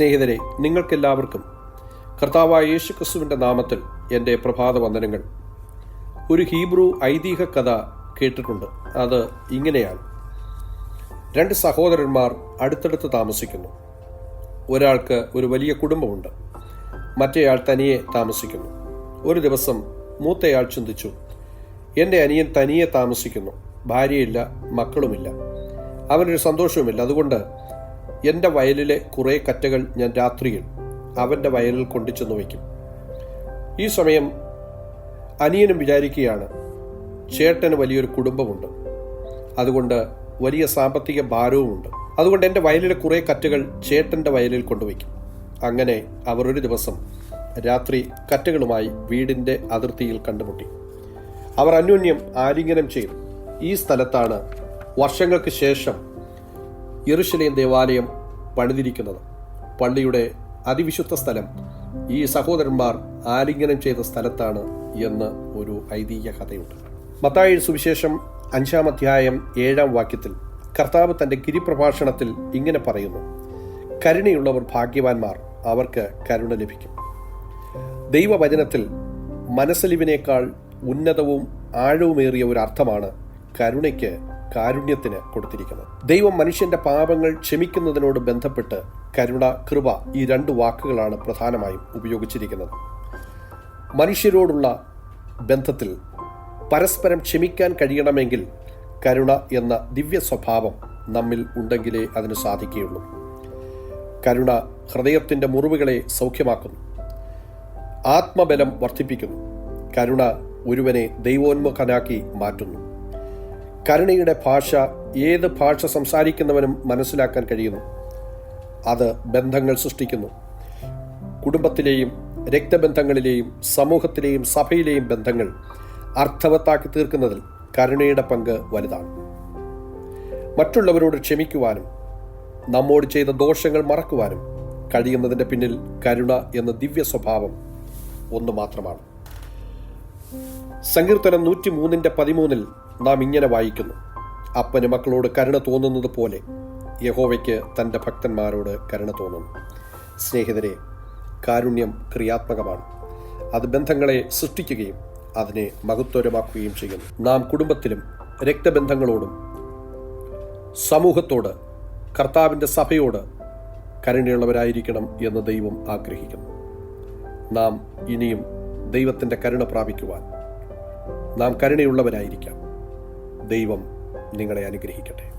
സ്നേഹിതരെ നിങ്ങൾക്കെല്ലാവർക്കും കർത്താവായ യേശു ക്രിസ്തുവിന്റെ നാമത്തിൽ എന്റെ പ്രഭാത വന്ദനങ്ങൾ ഒരു ഹീബ്രു ഐതിഹ്യ കഥ കേട്ടിട്ടുണ്ട്. അത് ഇങ്ങനെയാണ്. രണ്ട് സഹോദരന്മാർ അടുത്തടുത്ത് താമസിക്കുന്നു. ഒരാൾക്ക് ഒരു വലിയ കുടുംബമുണ്ട്. മറ്റേയാൾ തനിയെ താമസിക്കുന്നു. ഒരു ദിവസം മൂത്തയാൾ ചിന്തിച്ചു എന്റെ അനിയൻ തനിയെ താമസിക്കുന്നു. ഭാര്യയില്ല മക്കളുമില്ല. അവനൊരു സന്തോഷവുമില്ല. അതുകൊണ്ട് എന്റെ വയലിലെ കുറേ കറ്റകൾ ഞാൻ രാത്രിയിൽ അവന്റെ വയലിൽ കൊണ്ടുചെന്ന് വയ്ക്കും. ഈ സമയം അനിയനും വിചാരിക്കുകയാണ് ചേട്ടന് വലിയൊരു കുടുംബമുണ്ട്. അതുകൊണ്ട് വലിയ സാമ്പത്തിക ഭാരവുമുണ്ട്. അതുകൊണ്ട് എന്റെ വയലിലെ കുറേ കറ്റകൾ ചേട്ടന്റെ വയലിൽ കൊണ്ടുവയ്ക്കും അങ്ങനെ അവർ ഒരു ദിവസം രാത്രി കറ്റകളുമായി വീടിന്റെ അതിർത്തിയിൽ കണ്ടുമുട്ടി. അവർ അന്യോന്യം ആലിംഗനം ചെയ്തു. ഈ സ്ഥലത്താണ് വർഷങ്ങൾക്ക് ശേഷം യെറുശലേം ദേവാലയം പണിതിരിക്കുന്നത്. പള്ളിയുടെ അതിവിശുദ്ധ സ്ഥലം. ഈ സഹോദരന്മാർ ആലിംഗനം ചെയ്ത സ്ഥലത്താണ് എന്ന് ഒരു ഐതിഹ്യ കഥയുണ്ട്. മത്തായി സുവിശേഷം അഞ്ചാം അധ്യായം ഏഴാം വാക്യത്തിൽ കർത്താവ് തന്റെ ഗിരിപ്രഭാഷണത്തിൽ ഇങ്ങനെ പറയുന്നു കരുണയുള്ളവർ ഭാഗ്യവാന്മാർ അവർക്ക് കരുണ ലഭിക്കും. ദൈവവചനത്തിൽ മനസ്സലിവിനേക്കാൾ ഉന്നതവും ആഴവുമേറിയ ഒരു അർത്ഥമാണ് കരുണയ്ക്ക് കാരുണ്യത്തിന് കൊടുത്തിരിക്കുന്നത് ദൈവം മനുഷ്യന്റെ പാപങ്ങൾ ക്ഷമിക്കുന്നതിനോട് ബന്ധപ്പെട്ട് കരുണ കൃപ ഈ രണ്ട് വാക്കുകളാണ് പ്രധാനമായും ഉപയോഗിച്ചിരിക്കുന്നത്. മനുഷ്യരോടുള്ള ബന്ധത്തിൽ പരസ്പരം ക്ഷമിക്കാൻ കഴിയണമെങ്കിൽ കരുണ എന്ന ദിവ്യ സ്വഭാവം നമ്മിൽ ഉണ്ടെങ്കിലേ അതിന് സാധിക്കുകയുള്ളൂ. കരുണ ഹൃദയത്തിന്റെ മുറിവുകളെ സൗഖ്യമാക്കുന്നു. ആത്മബലം വർദ്ധിപ്പിക്കുന്നു. കരുണ ഒരുവനെ ദൈവോന്മുഖനാക്കി മാറ്റുന്നു. കരുണയുടെ ഭാഷ ഏത് ഭാഷ സംസാരിക്കുന്നവനും മനസ്സിലാക്കാൻ കഴിയുന്നു. അത് ബന്ധങ്ങൾ സൃഷ്ടിക്കുന്നു. കുടുംബത്തിലെയും രക്തബന്ധങ്ങളിലെയും സമൂഹത്തിലെയും സഭയിലെയും ബന്ധങ്ങൾ അർത്ഥവത്താക്കി തീർക്കുന്നതിൽ കരുണയുടെ പങ്ക് വലുതാണ്. മറ്റുള്ളവരോട് ക്ഷമിക്കുവാനും നമ്മോട് ചെയ്ത ദോഷങ്ങൾ മറക്കുവാനും കഴിയുന്നതിന്റെ പിന്നിൽ കരുണ എന്ന ദിവ്യ സ്വഭാവം ഒന്ന് മാത്രമാണ്. സങ്കീർത്തനം നൂറ്റി മൂന്നിന്റെ പതിമൂന്നിൽ നാം ഇങ്ങനെ വായിക്കുന്നു. അപ്പന് മക്കളോട് കരുണ തോന്നുന്നത് പോലെ യഹോവയ്ക്ക് തന്റെ ഭക്തന്മാരോട് കരുണ തോന്നുന്നു. സ്നേഹിതരെ കാരുണ്യം ക്രിയാത്മകമാണ്. അത് ബന്ധങ്ങളെ സൃഷ്ടിക്കുകയും അതിനെ മഹത്വരമാക്കുകയും ചെയ്യുന്നു. നാം കുടുംബത്തിലും രക്തബന്ധങ്ങളോടും സമൂഹത്തോട് കർത്താവിന്റെ സഭയോട് കരുണയുള്ളവരായിരിക്കണം എന്ന് ദൈവം ആഗ്രഹിക്കുന്നു. നാം ഇനിയും ദൈവത്തിന്റെ കരുണ പ്രാപിക്കുവാൻ. നാം കരുണയുള്ളവരായിരിക്കാം. ദൈവം നിങ്ങളെ അനുഗ്രഹിക്കട്ടെ.